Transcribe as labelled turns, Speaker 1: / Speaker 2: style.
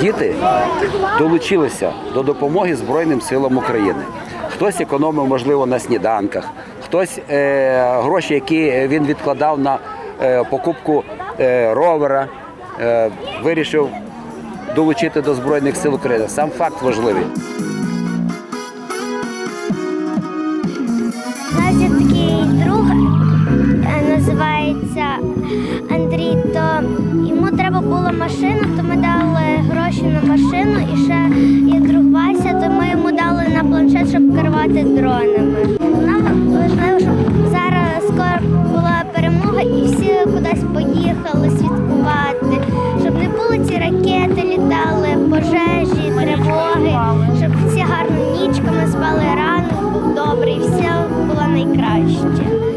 Speaker 1: діти долучилися до допомоги Збройним силам України. Хтось економив, можливо, на сніданках, хтось е, гроші, які він відкладав на е, покупку е, ровера, е, вирішив долучити до Збройних сил України. Сам факт важливий.
Speaker 2: У такий друг, е, називається Андрій, то йому треба було машина, то керувати дронами. Нам важливо, щоб зараз скоро була перемога і всі кудись поїхали святкувати, щоб не було ці ракети літали, пожежі, тривоги, щоб всі гарно нічками спали ранок був добрий, все було найкраще.